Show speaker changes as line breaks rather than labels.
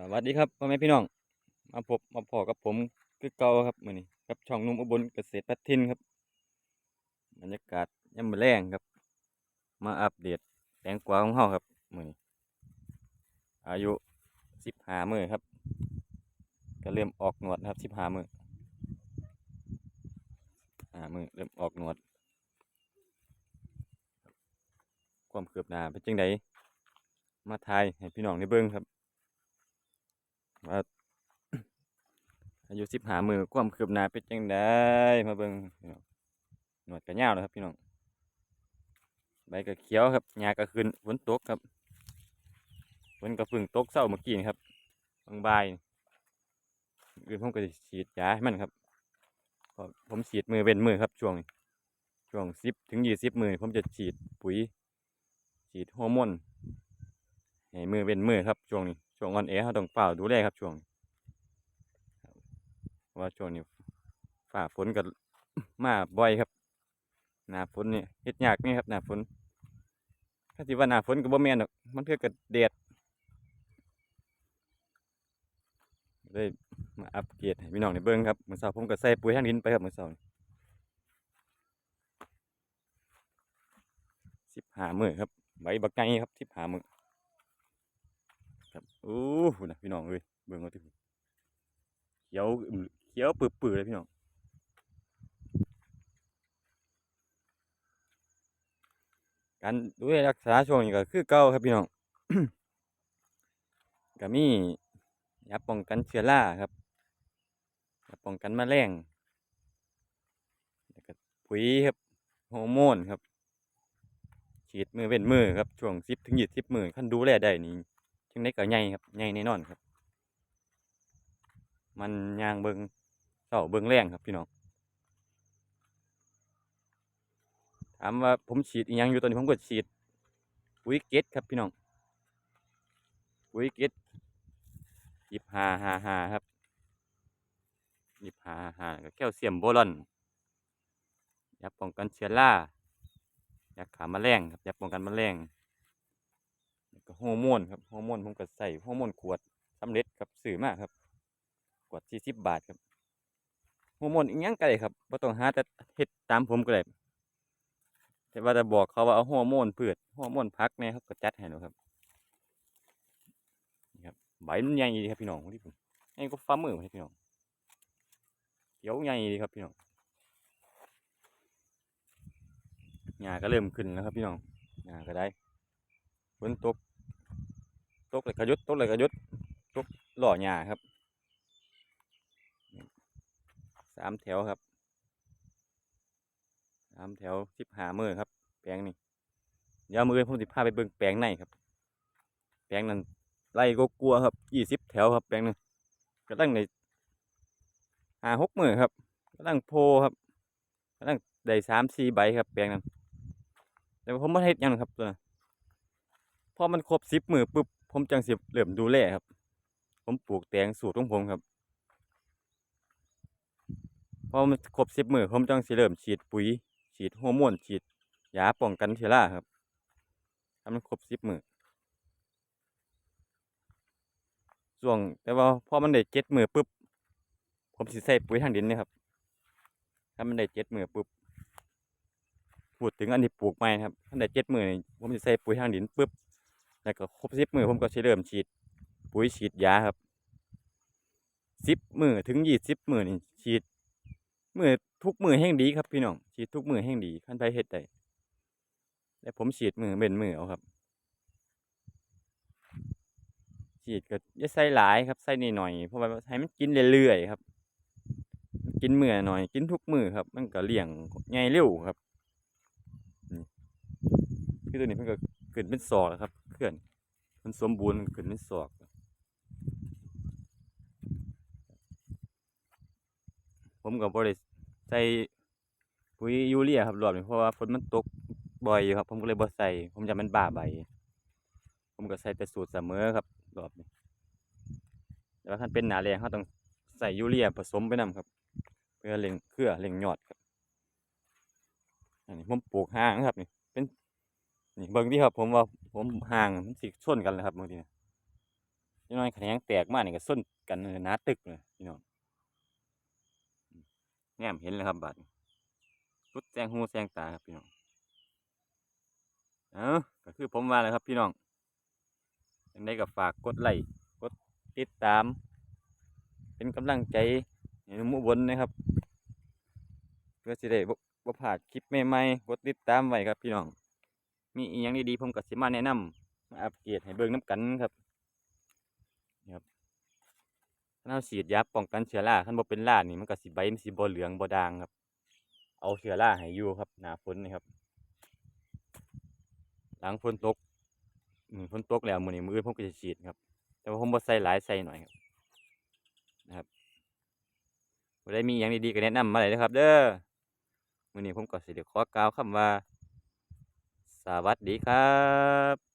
สวัสดีครับพ่อแม่พี่น้อง มาพบมาพอกับผมคือเก่าครับมือนี้กับช่องนุ่มอุบลเกษตรพัทินครับบรรยากาศยามมื้อแรงครับ มาอัปเดตแตงกวาของเฮาครับมือนี้อายุ15มื้อครับ ก็เริ่มออกหนวดครับ15มื้ออ่ามือเริ่มออกหนวด ความคือบหนาเป็นจังไดมาทายให้พี่น้องได้เบิ่งครับ อายุสิบหามือความคืบหน้าเป็นจังไดมาเบิ่งพี่น้องหนวดกระยาวนะครับพี่น้องใบก็เขียวครับหญ้าก็ขึ้นฝนตกครับฝนก็เพึ่งตกเช้าเมื่อกี้ครับบางใบ่ายอื่นผมก็ฉีดยาให้มันครับผมฉีดมือเป็นมือครับ ช่วงช่วงสิบถึงยี่สิบมือผมจะฉีดปุ๋ย ฉีดฮอร์โมนให้มือเป็นมือครับช่วงนี้ ช่วงอ่อนแอเขาต้องเฝ้าดูแลครับช่วงว่าช่วงนี้ฝ่าฝนก็มาบ่อยครับหน้าฝนนี่เฮ็ดยากนี่ครับหน้าฝนถ้าที่ว่าหน้าฝนก็บ่แม่นดอกมันเพื่อกับแดดเลยมาอัปเกรดให้พี่น้องได้เบิ่งครับเมื้อเช้าผมก็ใส่ปุ๋ยทางดินไปครับเมื้อเช้าสิบห้ามือครับใบบักไงครับสิบห้ามือ ครับโอ้โหนะพี่น้องเอ้ยเบิ่งเอาที่เขียวเขียวปื้อๆเลยพี่น้องการดูแลรักษาช่วงนี้ก็คือเก่าครับพี่น้องก็มียาป้องกันเชื้อราครับยาป้องกันแมลงแล้วก็ปุ๋ยครับฮอร์โมนครับฉีดมือเว้นมือครับช่วงสิบถึงยี่สิบมือขั้นดูแลได้นี่ จังได้ก็ใหญ่ครับใหญ่แน่นอนครับ มันย่างเบิงเสาเบิงแรงครับพี่น้องถามว่าผมฉีดอีหยังอยู่ตอนนี้ผมก็ฉีดปุ๋ยเกตครับพี่น้องปุ๋ยเกตยิบหาหาหาครับหยิบหาหากับแคลเซียมโบรอนยาป้องกันเชื้อรายาขาแมลงครับยาป้องกันแมลงแล้ว ก็ฮอร์โมนครับฮอร์โมนผมก็ใส่ฮอร์โมนขวดสำเร็จครับซื้อมากครับขวดสี่สิบบาทครับฮอร์โมนอีกยังได้ครับบ่ต้องหาแต่เฮ็ดตามผมก็ได้แต่ว่าจะบอกเขาว่าเอาฮอร์โมนพืชฮอร์โมนพักเนี่ยเขาก็จัดให้แล้วครับนี่ครับใบมันใหญ่ดีครับพี่น้องที่ผมใหญ่ก็ฟ้ามือให้พี่น้องเขียวใหญ่ดีครับพี่น้องหญ้าก็เริ่มขึ้นแล้วครับพี่น้องหญ้าก็ได้ฝนตก ตกเลยกระยุดตกเลยกระยุดตกหล่อหญ้าครับสามแถวครับสามแถวสิบหามือครับ แปลงนี่เดี๋ยวมือผมสิพาไปเบิ่งแปลงในครับ แปลงนั้นไล่ก็กลัวครับยี่สิบแถวครับ แปลงนึงก็ตั้งในหาหกมือครับก็ตั้งโพครับก็ตั้งได้สามสี่ใบครับ แปลงนั้นแต่ผมไม่เฮ็ดหยังครับตัวพอมันครบสิบมือปุ๊บ ผมจังสิเริ่มดูแลครับ ผมปลูกแตงสูตรของผมครับพอมันครบสิบมือผมจังสิเริ่มฉีดปุ๋ย ฉีดฮอร์โมนฉีดยาป้องกันเชื้อราครับถ้ามันครบสิบมือส่วงแต่ว่าพอมันได้เจ็ดมือปุ๊บผมสิใส่ปุ๋ยทางดินนะครับถ้ามันได้เจ็ดมือปุ๊บพูดถึงอันที่ปลูกใหม่ครับถ้าได้เจ็ดมือผมจะใส่ปุ๋ยทางดินปุ๊บ แล้วก็ครบสิบมือผมก็สิเริ่มฉีด ปุ๋ยฉีดยาครับสิบมือถึงยี่สิบมือนี่ฉีดมือทุกมือแห่งดีครับพี่น้องฉีดทุกมือแห่งดีขั้นไปเฮ็ดได้แต่ผมฉีดมือเป็นมือเอาครับ ฉีดก็อย่าใส่หลายครับใส่นิดหน่อยเพราะว่าให้มันกินเรื่อยๆครับ กินมือหน่อย กินทุกมือครับ มันก็เลี้ยงใหญ่เร็วครับนี่คือตัวนี้มันก็ขึ้นเป็นศอกแล้วครับ เคลื่อนมันสมบูรณ์ขึ้นเป็นศอกผมกับบริใส่ปุ๋ยยูเรียครับรอบนี้เพราะว่าฝนมันตกบ่อยอยู่ครับ ผมก็เลยบ่ใส่ ผมจะมันบ้าใบ ผมก็ใส่แต่สูตรเสมอครับ รอบนี้แต่ว่าถ้าเป็นหนาแรงเขาต้องใส่ยูเรียผสมไปนํครับ เพื่อเล็งเครือเล็งยอดครับอันนี้ผมปลูกห่างครับนี่เป็น นี่เบิ่งที่ครับ ผมว่าผมห่างมันสิชนกันเลยครับบางทีนะจังน้อยแขนงแตกมากนี่ก็ส้นกันเลยหนาตึกเลยพี่น้องแง้มเห็นเลยครับบาดนี้สุดแซงหูแซงตาครับพี่น้องเอ้าก็คือผมว่าแหล้วครับพี่น้องยังไงก็ฝากกดไลค์กดติดตาม เป็นกำลังใจให้หมู่บนนะครับ เพื่อสิได้บ่บ่พลาดคลิปใหม่ๆกดติดตามไว้ครับพี่น้อง มีอีหยังดีๆผมก็สิมาแนะนำมาอัปเกรดให้เบิ่งน้ำกันครับนะครับถ้าเราฉีดยาป้องกันเชื้อราคันบ่เป็นรานี่มันก็สิใบมันสิบ่เหลืองบ่ด่างครับ เอาเชื้อราให้อยู่ครับหน้าฝนนี่ครับ หลังฝนตกฝนตกแล้วมื้อนี้มื้ออื่นผมก็จะฉีดครับ แต่ว่าผมบ่ใส่หลายใส่หน่อยครับนะครับบ่ได้มีหยังดีๆก็แนะนำมาเลยนะครับ เด้อมื้อนี้ผมก็สิได้ขอกล่าวคำว่า สวัสดีครับ